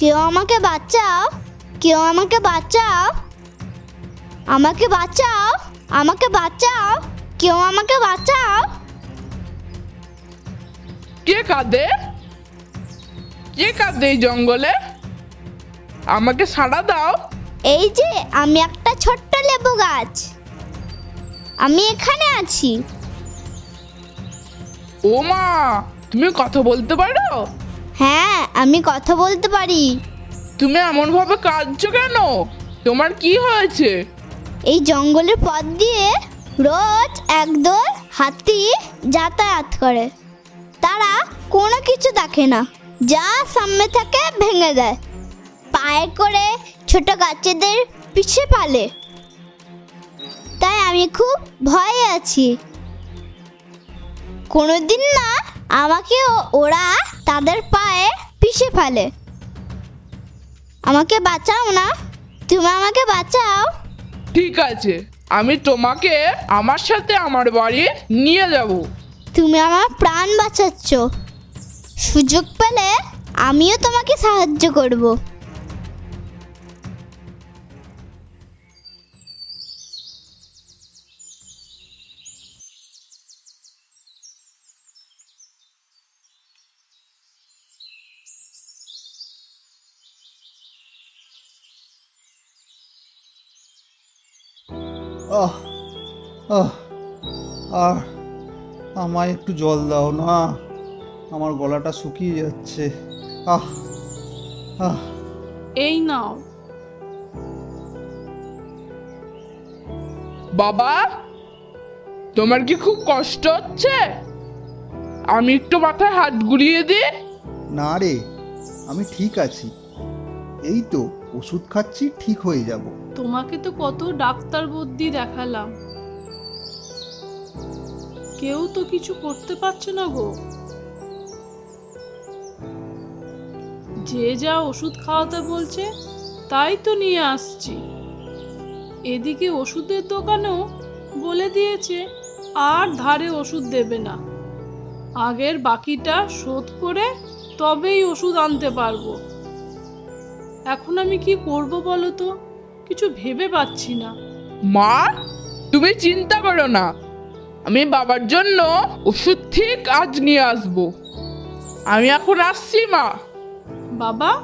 কেউ আমাকে বাঁচাও কেউ আমাকে বাঁচাও আমাকে বাঁচাও আমাকে বাঁচাও কেউ আমাকে বাঁচাও। কে কাঁদে? কে কাঁদে এই জঙ্গলে? আমাকে সাড়া দাও। এই যে আমি একটা ছোট্ট লেবু গাছ। আমি এখানে আছি। ও মা তুমি কথা বলতে পারো? হ্যাঁ আমি কথা বলতে পারি। তুমি এমন ভাবে কাঁদছো কেন? তোমার কি হয়েছে? এই জঙ্গলের পথ দিয়ে রোজ একদল হাতি যাতায়াত করে। তারা কোনো কিছু দেখে না যা সামনে থাকে ভেঙে দেয় পায়ে করে ছোট গাছেদের পিছে পালে তাই আমি খুব ভয়ে আছি। কোনোদিন না আমাকে ওরা তাদের পায়ে পিষে ফেলে। আমাকে বাঁচাও না। তুমি আমাকে বাঁচাও। ঠিক আছে আমি তোমাকে আমার সাথে আমার বাড়ি নিয়ে যাব। তুমি আমার প্রাণ বাঁচাচ্ছ। সুযোগ পেলে আমিও তোমাকে সাহায্য করব। আহ আহ আর আমায় একটু জল দাও না। আমার গলাটা শুকিয়ে যাচ্ছে। আহ আহ। এই নাও। বাবা তোমার কি খুব কষ্ট হচ্ছে? আমি একটু মাথায় হাত গুলিয়ে দিই। না রে আমি ঠিক আছি। এই তো ওষুধ খাচ্ছি, ঠিক হয়ে যাব। তোমাকে তো কত ডাক্তার বুদ্ধি দেখালাম। কেউ তো কিছু করতে পারছে না গো। যে যা ওষুধ খাওয়াতে বলছে, তাই তো নিয়ে আসছি। এদিকে ওষুধের দোকানেও বলে দিয়েছে, আর ধারে ওষুধ দেবে না। আগের বাকিটা শোধ করে তবেই ওষুধ আনতে পারব। এখন আমি কি করব বলো তো? কিছু ভেবে পাচ্ছি না। মা তুমি চিন্তা করো না। আমি বাবার জন্য ওষুধ ঠিক আজ নিয়ে আসব। আমি এখন আসছি মা। বাবা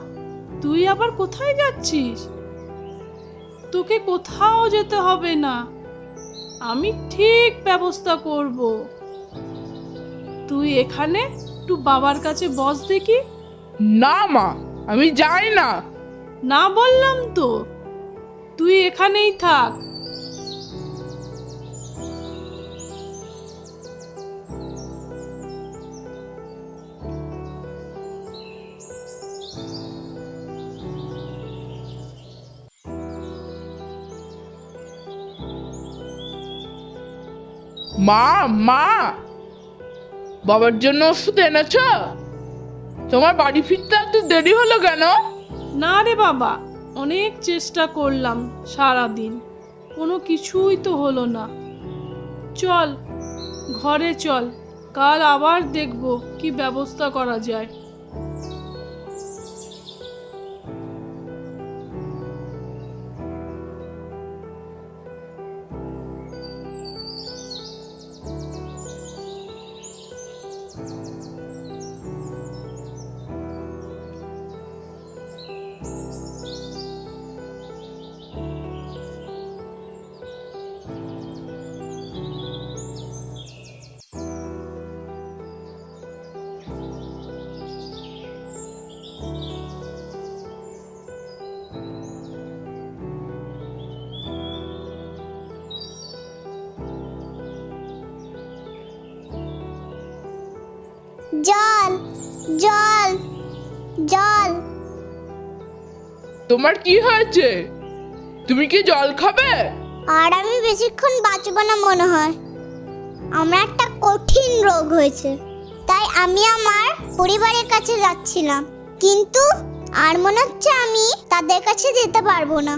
তুই আবার কোথায় যাচ্ছিস? তোকে কোথাও যেতে হবে না। আমি ঠিক ব্যবস্থা করব। তুই এখানে একটু বাবার কাছে বস দেখি। না মা আমি যাই না। না বললাম তো। তুই এখানেই থাক। মা মা! বাবার জন্য ওষুধ এনেছ? তোমার বাড়ি ফিরতে এত দেরি হলো কেন? না রে বাবা, অনেক চেষ্টা করলাম সারা দিন কোনো কিছুই তো হলো না। চল, ঘরে চল, কাল আবার দেখব কি ব্যবস্থা করা যায়। জল জল জল। তোমার কি হয়েছে? তুমি কি জল খাবে? আর আমি বেশিক্ষণ বাঁচব না মনে হয়। আমার একটা কঠিন রোগ হয়েছে তাই আমি আমার পরিবারের কাছে যাচ্ছিলাম। কিন্তু আর মনে হচ্ছে আমি তাদের কাছে যেতে পারব না।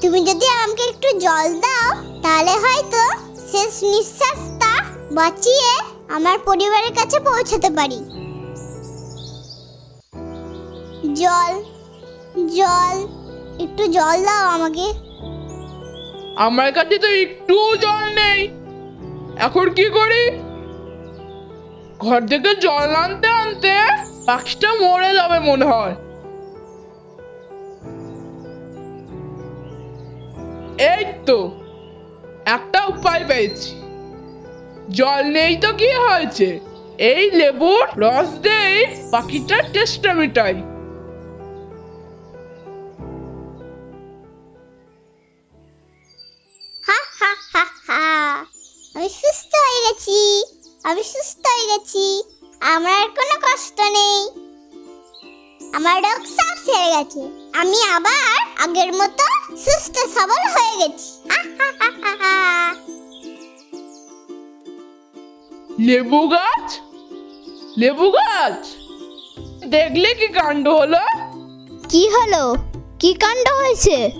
তুমি যদি আমাকে একটু জল দাও তাহলে হয়তো শেষ নিঃশ্বাসটা বাঁচিয়ে আমার পরিবারের কাছে পৌঁছাতে পারি। জল জল, একটু জল দাও আমাকে। আমার কাছে তো একটু জল নেই। এখন কি করি? ঘর থেকে জল আনতে আনতে পাখিটা মরে যাবে মনে হয়। এই তো, একটা উপায় পেয়েছি। জল নেই তো কি হয়েছে? এই লেবুর রস দেই পাখিটার টেস্টটা মিটাই। হা হা হা হা। আমি সুস্থ হয়ে গেছি, আমি সুস্থ হয়ে গেছি। আমার আর কোনো কষ্ট নেই। আমার রোগ সব সেরে গেছে। আমি আবার আগের মতো সুস্থ সবল হয়ে গেছি। হা হা হা হা হা। লেবু গাছ? লেবু গাছ? দেখলে কি কাণ্ড হলো? কি হলো? কি কাণ্ড হয়েছে?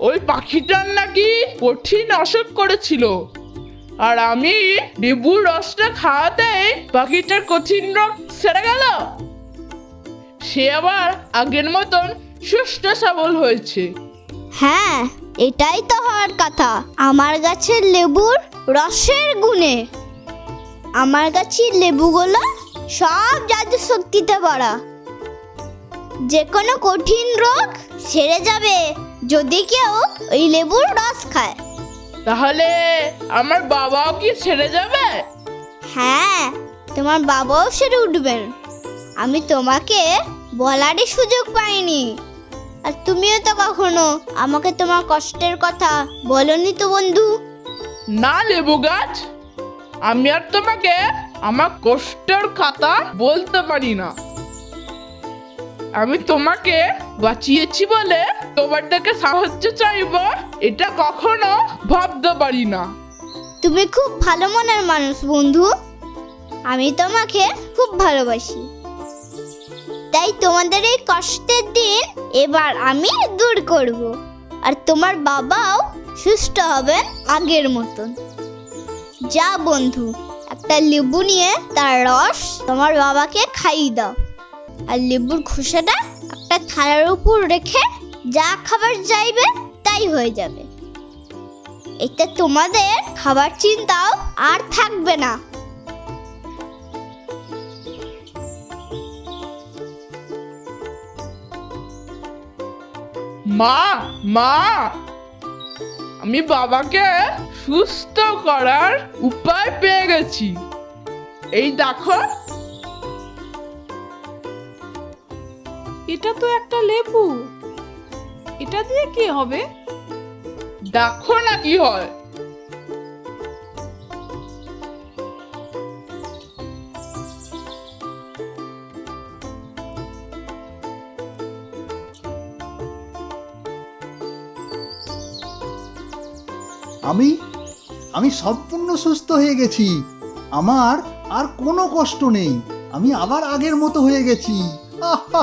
ওই পাখিটার নাকি কঠিন অসুখ করেছিল। আর আমি লেবুর রসটা খাওয়াতে পাখিটার কঠিন রোগ সেরে গেল। সে আবার আগের মতন সুস্থ সবল হয়েছে। হ্যাঁ এটাই তো হওয়ার কথা। আমার গাছের লেবুর রসের গুণে। আমার কাছে লেবুগুলো সব জাদু শক্তিতে ভরা। যে কোনো কঠিন রোগ সেরে যাবে যদি কেউ ওই লেবুর রস খায়। তাহলে আমার বাবাও কি ছেড়ে যাবে? হ্যাঁ তোমার বাবাও সেরে উঠবেন। আমি তোমাকে বলারই সুযোগ পাইনি। আর তুমিও তো কখনো আমাকে তোমার কষ্টের কথা বলনি তো বন্ধু। না লেবু গাছ। আমি আর তোমাকে আমার কষ্টের কথা বলতে পারি না। আমি তোমাকে বাঁচিয়েছি বলে তোমার থেকে সাহায্য চাইব, এটা কখনো ভাবতে পারি না। তুমি খুব ভালো মনের মানুষ, বন্ধু। আমি তোমাকে খুব ভালোবাসি। তাই তোমাদের এই কষ্টের দিন এবার আমি দূর করব। আর তোমার বাবাও সুস্থ হবেন আগের মতন। যা বন্ধু, একটা লেবু নিয়ে তার রস তোমার বাবাকে খাইয়ে দাও। আর লেবুর খোসাটা একটা থালার উপর রেখে যা খাবার চাইবে তাই হয়ে যাবে। এতে তোমাদের খাবার চিন্তাও আর থাকবে না। মা মা, আমি বাবাকে সুস্থ করার উপায় পেয়ে গেছি। এই দেখো। এটা তো একটা লেবু। এটা দিয়ে কি হবে? দেখো না কি হয়। আমি আমি সম্পূর্ণ সুস্থ হয়ে গেছি। আমার আর কোনো কষ্ট নেই। আমি আবার আগের মতো হয়ে গেছি। আহা